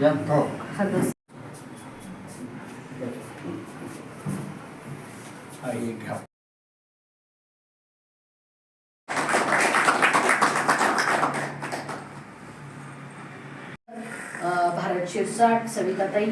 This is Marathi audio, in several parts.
या भारत शिरसाट सविताताई.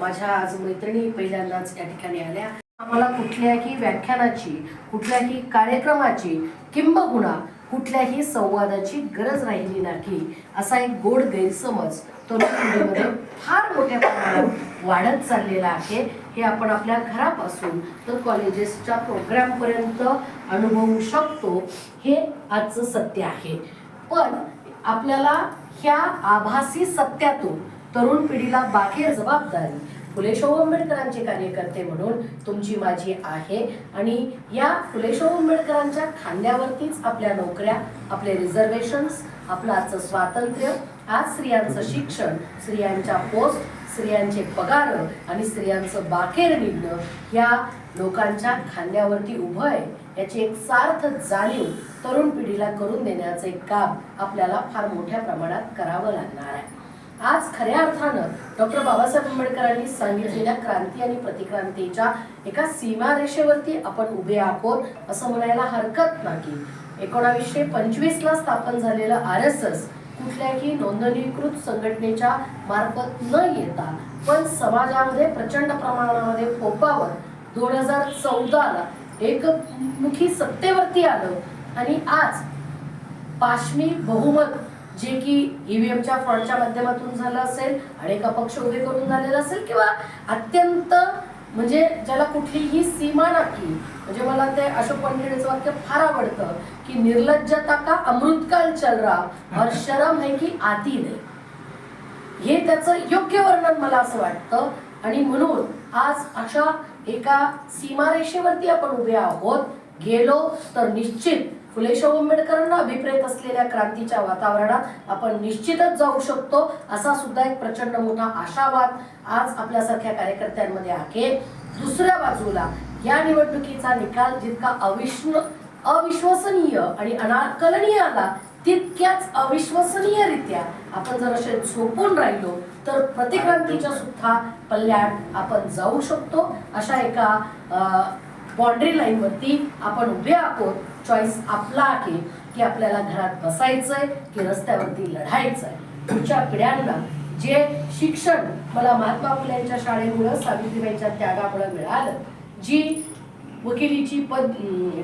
माझ्या आज मैत्रिणी पहिल्यांदाच या ठिकाणी आल्या. आम्हाला कुठल्याही व्याख्यानाची कुठल्याही कार्यक्रमाची किंबहुना कुठल्याही संवादाची गरज राहिली नाही असा एक गोड गैरसमज तरुण पिढीमध्ये फार मोठ्या प्रमाणात वाढत चाललेला आहे. हे आपण आपल्या घरापासून तर कॉलेजेसच्या प्रोग्रामपर्यंत अनुभवू शकतो. हे आजचं सत्य आहे. पण आपल्याला ह्या आभासी सत्यातून तरुण पिढीला बाहेर जबाबदारी फुले शाहू आंबेडकरांचे कार्यकर्ते म्हणून तुमची माझी आहे. आणि या फुले शाहू आंबेडकरांच्या खांद्यावरतीच आपल्या नोकऱ्या आपले रिझर्वेशन्स आपलं आजचं स्वातंत्र्य आज स्त्रियांचं शिक्षण स्त्रियांच्या पोस्ट स्त्रियांचे पगार आणि स्त्रियांचं बाखेर निघणं या लोकांच्या खांद्यावरती उभं आहे. याची एक सार्थ जाणीव तरुण पिढीला करून देण्याचे काम आपल्याला फार मोठ्या प्रमाणात करावं लागणार आहे. आज खऱ्या अर्थानं डॉक्टर बाबासाहेब आंबेडकरांनी सांगितलेल्या क्रांती आणि प्रतिक्रांतीच्या एका सीमारेषेवरती आपण उभे आहोत असं म्हणायला हरकत नाही. एकोणावीसशे पंचवीस ला स्थापन झालेलं आर एस एस कुठल्याही नोंदणीकृत संघटनेच्या मार्फत न येता पण समाजामध्ये प्रचंड प्रमाणामध्ये फोपावर दोन हजार चौदाला एकमुखी सत्तेवरती आलं आणि आज पाशमी बहुमत जे की ईव्हीएमच्या फ्रॉडच्या माध्यमातून झालं असेल अनेक अपक्ष उभे करून झालेलं असेल किंवा अत्यंत म्हणजे ज्याला कुठलीही सीमा नाही म्हणजे मला ते अशोक पंडितचं वाक्य फार आवडतं की निर्लज्जता का अमृतकाल चल रहा और शरम है की आती नाही. हे त्याचं योग्य वर्णन मला असं वाटतं. आणि म्हणून आज अशा एका सीमारेषेवरती आपण उभे आहोत. गेलो तर निश्चित फुले शाहू आंबेडकरांना अभिप्रेत असलेल्या क्रांतीच्या वातावरणात आपण निश्चितच जाऊ शकतो असा सुद्धा एक प्रचंड मोठा आशावाद आज आपल्यासारख्या कार्यकर्त्यांमध्ये आहे. दुसऱ्या बाजूला या निवडणुकीचा निकाल जितका अविष्ण अविश्वसनीय आणि अनाकलनीय आला तितक्याच अविश्वसनीयरित्या आपण जर असे झोपून राहिलो तर प्रतिक्रांतीच्या सुद्धा पल्ल्यात आपण जाऊ शकतो अशा एका बाउंड्री लाईन वरती आपण उभे आहोत. चॉईस आपला आहे की आपल्याला घरात बसायचंय की रस्त्यावरती लढायचंय. पुढच्या पिढ्यांना जे शिक्षण मला महात्मा फुले यांच्या शाळेमुळं सावित्रीबाईंच्या त्यागामुळे मिळालं जी वकिलीची पद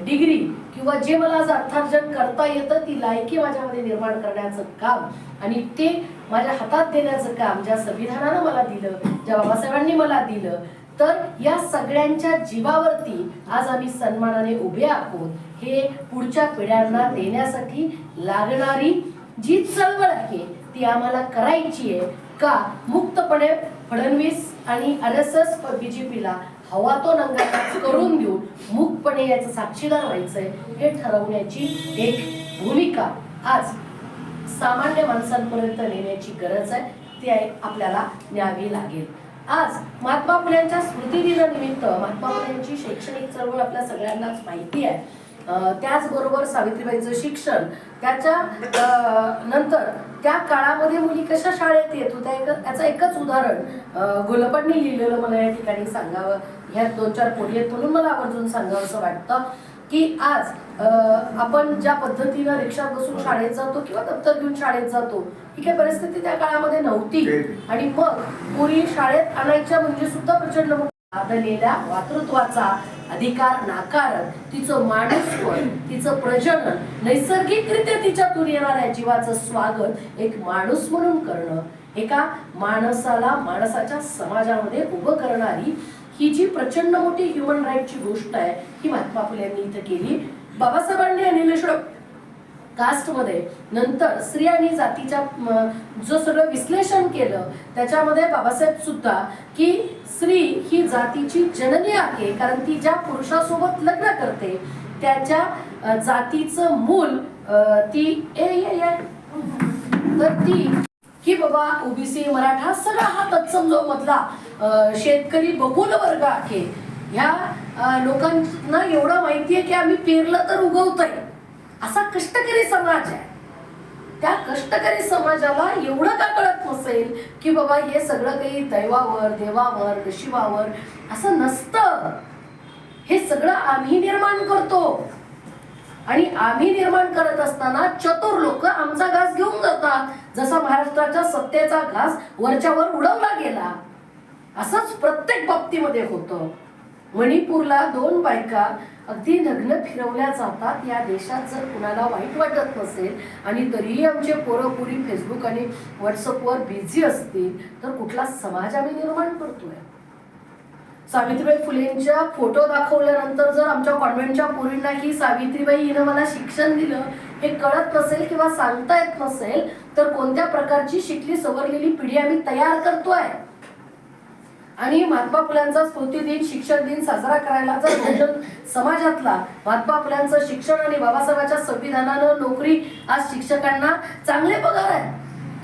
डिग्री किंवा जे मला आज अर्थार्जन करता येतं ती लायकी माझ्यामध्ये निर्माण करण्याचं काम आणि ते माझ्या हातात देण्याचं काम ज्या संविधानानं मला दिलं ज्या बाबासाहेबांनी मला दिलं तर या सगळ्यांच्या जीवावरती आज आम्ही सन्मानाने उभे आहोत. हे पुढच्या पिढ्यांना देण्यासाठी लागणारी जी चळवळ आहे ती आम्हाला करायची आहे. का? मुक्तपणे फडणवीस आणि आर एस एस बीजेपीला हवा तो नंगाच करून देऊन मुक्तपणे याचं साक्षीदार व्हायचंय हे ठरवण्याची एक भूमिका आज सामान्य माणसांपर्यंत नेण्याची गरज आहे ती आपल्याला न्यावी लागेल. आज महात्मा फुल्यांच्या स्मृती दिनानिमित्त महात्मा फुल्यांची शैक्षणिक चळवळ आपल्या सगळ्यांनाच माहिती आहे. त्याचबरोबर सावित्रीबाईंचं शिक्षण त्याच्या नंतर त्या काळामध्ये मुली कशा शाळेत येत होत्या? एक त्याचं एकच उदाहरण गोलपांनी लिहिलेलं मला या ठिकाणी सांगावं. ह्या दोन चार कोडी आहेत म्हणून मला आवर्जून सांगावं असं वाटतं की आज आपण ज्या पद्धतीनं रिक्षात बसून शाळेत जातो किंवा दप्तर घेऊन शाळेत जातो ही काही परिस्थिती त्या काळामध्ये नव्हती. आणि मग मुली शाळेत आणायच्या म्हणजे सुद्धा प्रचंड लादलेल्या वातृत्वाचा अधिकार नाकारत तिचं माणूसपण तिचं प्रजनन नैसर्गिकरित्या तिच्यातून येणाऱ्या जीवाचं स्वागत एक माणूस म्हणून करणं. एका माणसाला माणसाच्या समाजामध्ये उभं करणारी ही जी प्रचंड मोठी ह्युमन राईटची गोष्ट आहे ही महात्मा फुले यांनी इथं केली. बाबासाहेबांनी आणि निलेश्वर कास्टमध्ये नंतर स्त्री आणि जातीच्या जो सगळं विश्लेषण केलं त्याच्यामध्ये बाबासाहेब सुद्धा की स्त्री ही जातीची जननी आहे कारण ती ज्या पुरुषासोबत लग्न करते त्याच्या जातीचं मूल ती ए ए तर ती की बाबा ओबीसी मराठा सगळा हा तत्सम जो मधला शेतकरी बहुल वर्ग आहे ह्या लोकांना एवढं माहिती आहे की आम्ही पेरलं तर उगवतोय. असा कष्टकरी समाज आहे. त्या कष्टकरी समाजाला एवढं का कळत नसेल की बाबा हे सगळं काही दैवावर देवावर नशिबावर असं नसतं. हे सगळं आम्ही निर्माण करतो. आणि आम्ही निर्माण करत असताना चतुर लोक आमचा घास घेऊन जातात. जसा महाराष्ट्राच्या सत्तेचा घास वरच्यावर उडवला गेला असंच प्रत्येक बाबतीमध्ये होतं. मणिपूरला दोन बायका अगदी नग्न फिरवल्या जातात. या देशात जर कुणाला वाईट वाटत नसेल आणि तरीही आमचे पोरंपुरी फेसबुक आणि व्हॉट्सअपवर बिझी असतील तर कुठला समाज आम्ही निर्माण करतोय? सावित्रीबाई फुलेंच्या फोटो दाखवल्यानंतर जर आमच्या कॉन्व्हेंटच्या पोरींना ही सावित्रीबाई हिनं मला शिक्षण दिलं हे कळत नसेल किंवा सांगता येत नसेल तर कोणत्या प्रकारची शिकली सवरलेली पिढी आम्ही तयार करतोय? आणि महात्मा फुल्यांचा स्मृती दिन शिक्षण दिन साजरा करायला जर बहुजन समाजातला महात्मा फुल्यांचं शिक्षण आणि बाबासाहेबांच्या संविधानानं नोकरी आज शिक्षकांना चांगले पगार आहे.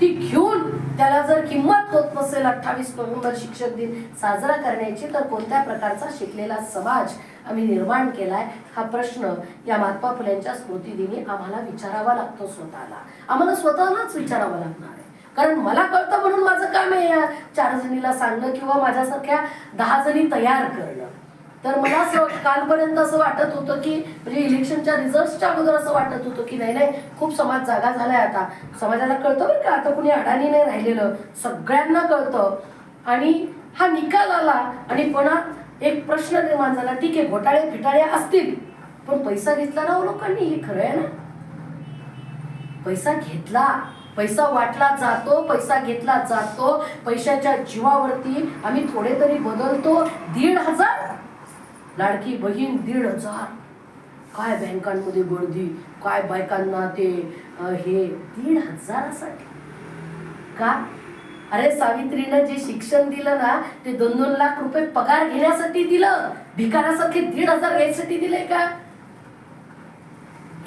ती घेऊन त्याला जर किंमत होत नसेल अठ्ठावीस नोव्हेंबर शिक्षक दिन साजरा करण्याची तर कोणत्या प्रकारचा शिकलेला समाज आम्ही निर्माण केलाय हा प्रश्न या महात्मा फुल्यांच्या स्मृतिदिनी आम्हाला विचारावा लागतो स्वतःला. आम्हाला स्वतःलाच विचारावा लागणार. कारण मला कळतं म्हणून माझं काम आहे या चार जणीला सांगणं किंवा माझ्यासारख्या दहा जणी तयार करणं. तर मला असं कालपर्यंत असं वाटत होतं की म्हणजे इलेक्शनच्या रिझल्टच्या अगोदर असं वाटत होतं की नाही नाही खूप समाज जागा झालाय आता. समाजाला कळतं बरं का आता कुणी अडाणी नाही राहिलेलं. सगळ्यांना कळतं. आणि हा निकाल आला आणि पुन्हा एक प्रश्न निर्माण झाला ठीक आहे घोटाळे फिटाळे असतील पण पैसा घेतला ना हो लोकांनी हे खरं आहे ना? पैसा घेतला. पैसा वाटला जातो पैसा घेतला जातो. पैशाच्या जीवावरती आम्ही थोडे तरी बदलतो. दीड हजार. लाडकी बहीण दीड हजार. काय बँकांमध्ये गर्दी काय बायकांना ते हे दीड हजारासाठी. का? अरे सावित्रीनं जे शिक्षण दिलं ना ते दोन दोन लाख रुपये पगार घेण्यासाठी दिलं. भिकारासाठी दीड हजार घ्यायसाठी दिले का?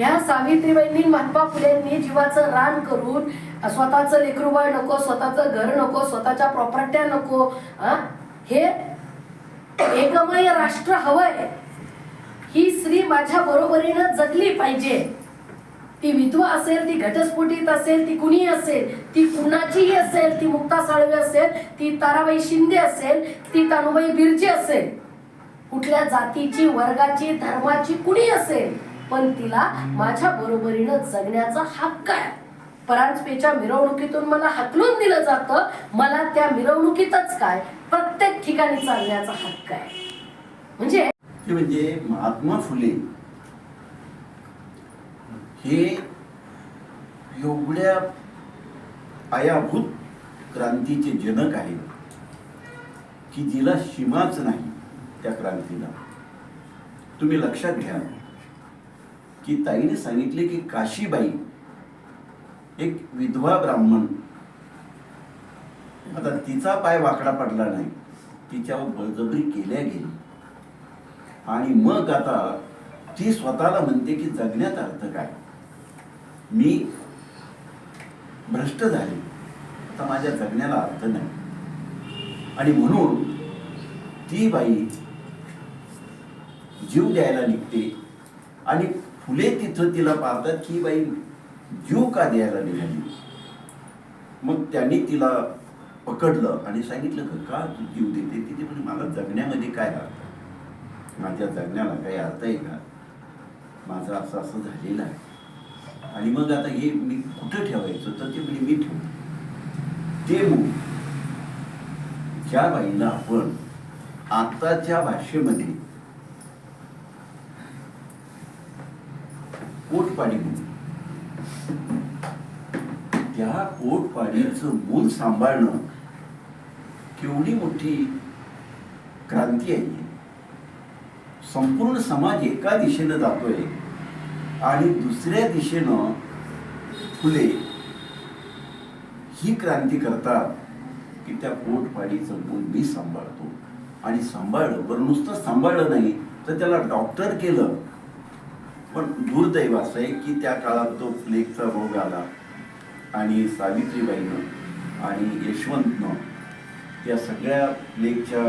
ह्या सावित्रीबाईंनी महात्मा फुलेंनी जीवाचं रान करून स्वतःचं लेकरूबाळ नको स्वतःचं घर नको स्वतःच्या प्रॉपर्ट्या नको हे एकमय राष्ट्र हवंय. ही स्त्री माझ्या बरोबरीनं जगली पाहिजे. ती विधवा असेल ती घटस्फोटीत असेल ती कुणी असेल ती कुणाचीही असेल ती मुक्ता साळवे असेल ती ताराबाई शिंदे असेल ती तानुबाई बिर्जी असेल. कुठल्या जातीची वर्गाची धर्माची कुणी असेल पण तिला माझ्या बरोबरीनं जगण्याचा हक्क आहे. परांजपेच्या मिरवणुकीतून मला हकलून दिलं जातं. मला त्या मिरवणुकीतच काय? प्रत्येक ठिकाणी चालण्याचा हक्क आहे. म्हणजे? म्हणजे महात्मा फुले हे एवढ्या पायाभूत क्रांतीचे जनक आहेत की जिला सीमाच नाही त्या क्रांतीला. तुम्ही लक्षात घ्या. की ताईने सांगितले की काशीबाई एक विधवा ब्राह्मण. आता तिचा पाय वाकडा पडला नाही. तिच्यावर बळजबरी केल्या गेली. आणि मग आता ती स्वतःला म्हणते की जगण्यात अर्थ काय? मी भ्रष्ट झाले. आता माझ्या जगण्याला अर्थ नाही. आणि म्हणून ती बाई जीव द्यायला निघते आणि फुले तिथं तिला पाहतात की बाई जीव का द्यायला निघाली? मग त्यांनी तिला पकडलं आणि सांगितलं का का तू जीव देते तिथे म्हणजे मला जगण्यामध्ये काय अर्थ माझ्या जगण्याला काही अर्थ आहे का? माझं असं असं झालेलं आहे. आणि मग आता हे मी कुठं ठेवायचं? तर ते म्हणजे मी ठेवतो. ते ज्या बाईला आपण आताच्या भाषेमध्ये पोटपाडी त्या पोटपाडीचं मूल सांभाळणं केवढी मोठी क्रांती आहे. संपूर्ण समाज एका दिशेनं जातोय आणि दुसऱ्या दिशेनं फुले ही क्रांती करतात की त्या पोटपाडीचं मूल मी सांभाळतो. आणि सांभाळलं बरं नुसतं सांभाळलं नाही तर त्याला डॉक्टर केलं पण दुर्दैव असं आहे की त्या काळात तो प्लेगचा रोग आला आणि सावित्रीबाईनं आणि यशवंतनं त्या सगळ्या प्लेगच्या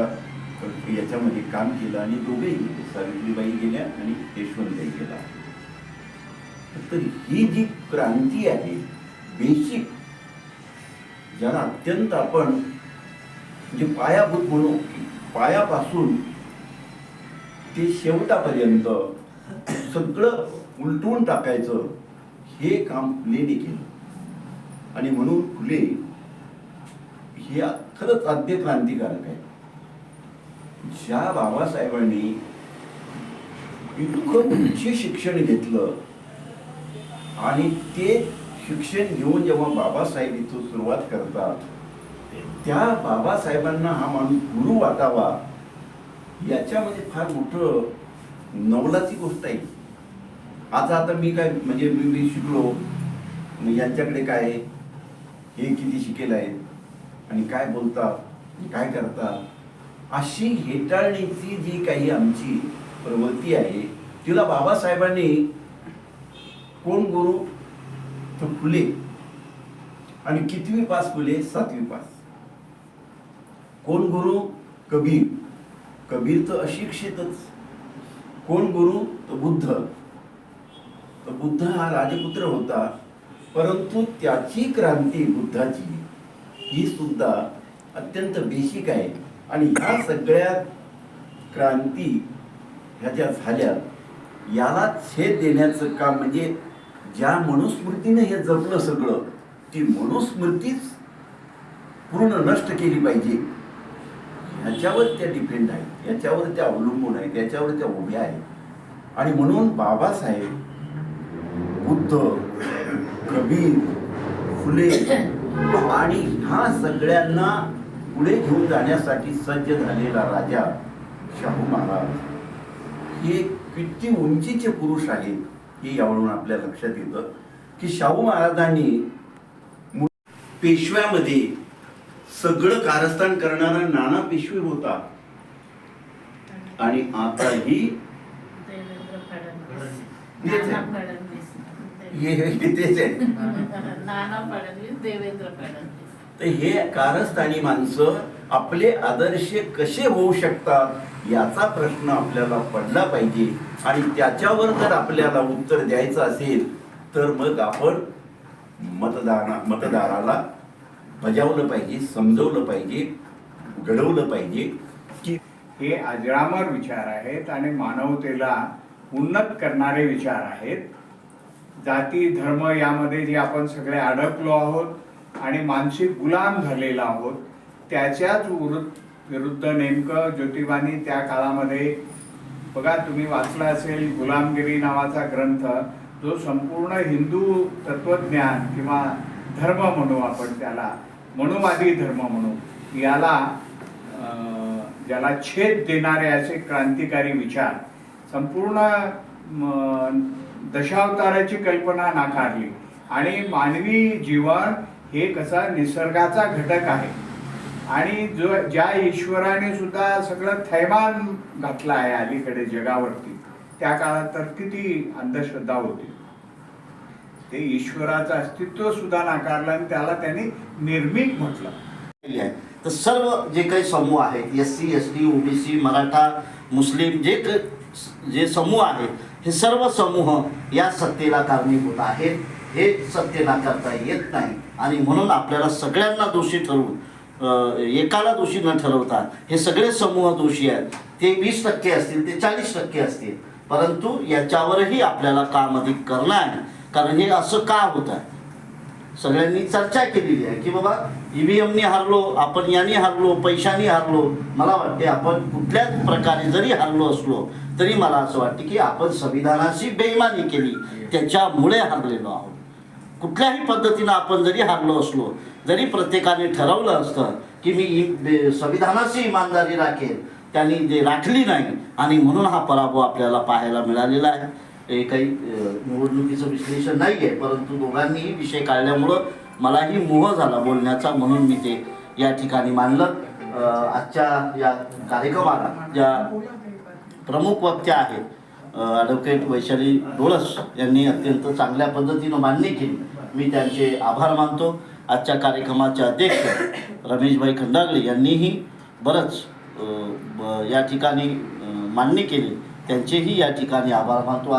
याच्यामध्ये काम केलं आणि दोघेही सावित्रीबाई गेल्या आणि यशवंतबाई गेला. तर ही जी क्रांती आहे बेसिक ज्याला अत्यंत आपण जे पायाभूत म्हणू पायापासून ते शेवटापर्यंत सगळं उलटून टाकायचं हे काम फुलेने केलं. आणि म्हणून फुले हे खरंच आद्य क्रांतिकारक आहे. ज्या बाबासाहेबांनी इतकं उच्च शिक्षण घेतलं आणि ते शिक्षण घेऊन जेव्हा बाबासाहेब इथून सुरुवात करतात त्या बाबासाहेबांना हा माणूस गुरु वाटावा याच्यामध्ये फार मोठं नवलाची गोष्ट आहे. आता आता मी काय म्हणजे मी मी शिकलो. यांच्याकडे काय हे किती शिकेल आहे आणि काय बोलतात? काय करतात? अशी हेटाळणीची जी काही आमची प्रवृत्ती आहे तिला बाबासाहेबांनी कोण गुरु? तर फुले. आणि कितवी पास फुले? सातवी पास. कोण गुरु? कबीर. कबीर तर अशिक्षितच. कोण गुरु? तर बुद्ध. तर बुद्ध हा राजपुत्र होता परंतु त्याची क्रांती बुद्धाची. ही सुद्धा अत्यंत बेसिक आहे. आणि ह्या सगळ्या क्रांती ह्या ज्या झाल्या याला छेद देण्याचं काम म्हणजे ज्या मनुस्मृतीने हे जपलं सगळं ती मनुस्मृतीच पूर्ण नष्ट केली पाहिजे. ह्याच्यावर त्या डिपेंड आहेत. याच्यावर त्या अवलंबून आहेत. याच्यावर त्या उभ्या आहेत. आणि म्हणून बाबासाहेब बुद्ध कबीर फुले आणि ह्या सगळ्यांना पुढे घेऊन जाण्यासाठी सज्ज झालेला राजा शाहू महाराज. हे किती उंचीचे पुरुष आहेत हे यावरून आपल्या लक्षात येतं की शाहू महाराजांनी पेशव्यामध्ये सगळं कारस्थान करणारा नाना पेशवे होता. आणि आताही तेच आहे नाना फडणवीस देवेंद्र फडणवीस. तर हे कारस्थानी माणसं आपले आदर्श कसे होऊ शकतात याचा प्रश्न आपल्याला पडला पाहिजे. आणि त्याच्यावर जर आपल्याला उत्तर द्यायचं असेल तर मग आपण मतदारा मतदाराला बजावलं पाहिजे समजवलं पाहिजे घडवलं पाहिजे. की हे अजरामर विचार आहेत आणि मानवतेला उन्नत करणारे विचार आहेत. जाती धर्म यामध्ये जे आपण सगळे अडकलो आहोत आणि मानसिक गुलाम झालेला आहोत त्याच्याच विरुद्ध नेमकं ज्योतिबानी त्या काळामध्ये बघा तुम्ही वाचला असेल गुलामगिरी नावाचा ग्रंथ जो संपूर्ण हिंदू तत्वज्ञान किंवा धर्म म्हणू आपण त्याला मनुवादी धर्म म्हणू याला ज्याला छेद देणारे असे क्रांतिकारी विचार संपूर्ण दशावताराची कल्पना नाकारली. आणि मानवी जीवन हे कसा निसर्गाचा घटक आहे. आणि जो ज्या ईश्वराने सुद्धा सगळं थैमान घातलं आहे अलीकडे जगावरती त्या काळात तर किती अंधश्रद्धा होती. ते ईश्वराचं अस्तित्व सुद्धा नाकारलं आणि त्याला त्यांनी निर्मिक म्हटलं. तर सर्व जे काही समूह आहेत S C S T OBC Maratha Muslim जे जे समूह आहेत हे सर्व समूह या सत्तेला कारणीभूत आहेत. हे सत्य नाकारता येत नाही. आणि म्हणून आपल्याला सगळ्यांना दोषी ठरवून एकाला दोषी न ठरवता हे सगळे समूह दोषी आहेत. ते वीस टक्के असतील ते चाळीस टक्के असतील. परंतु याच्यावरही आपल्याला काम अधिक करणं आहे. कारण हे असं का होत आहे? सगळ्यांनी चर्चा केलेली आहे की बाबा ईव्हीएमनी हारलो आपण यांनी हारलो पैशानी हारलो. मला वाटते आपण कुठल्याच प्रकारे जरी हारलो असलो तरी मला असं वाटते की आपण संविधानाशी बेईमानी केली. त्याच्यामुळे हारलेलो आहोत. कुठल्याही पद्धतीनं आपण जरी हारलो असलो जरी प्रत्येकाने ठरवलं असतं की मी संविधानाशी इमानदारी राखेल त्यांनी जे राखली नाही आणि म्हणून हा पराभव आपल्याला पाहायला मिळालेला आहे. हे काही निवडणुकीचं विश्लेषण नाही आहे परंतु दोघांनीही विषय काढल्यामुळं मलाही मोह झाला बोलण्याचा म्हणून मी ते या ठिकाणी मानलं. आजच्या या कार्यक्रमाला ज्या प्रमुख वक्त्या आहेत ॲडव्होकेट वैशाली डोळस यांनी अत्यंत चांगल्या पद्धतीनं मान्य केली. मी त्यांचे आभार मानतो. आजच्या कार्यक्रमाचे अध्यक्ष रमेशभाई खंडागळे यांनीही बरंच ब- या ठिकाणी मान्य केले. त्यांचेही या ठिकाणी आभार मानतो.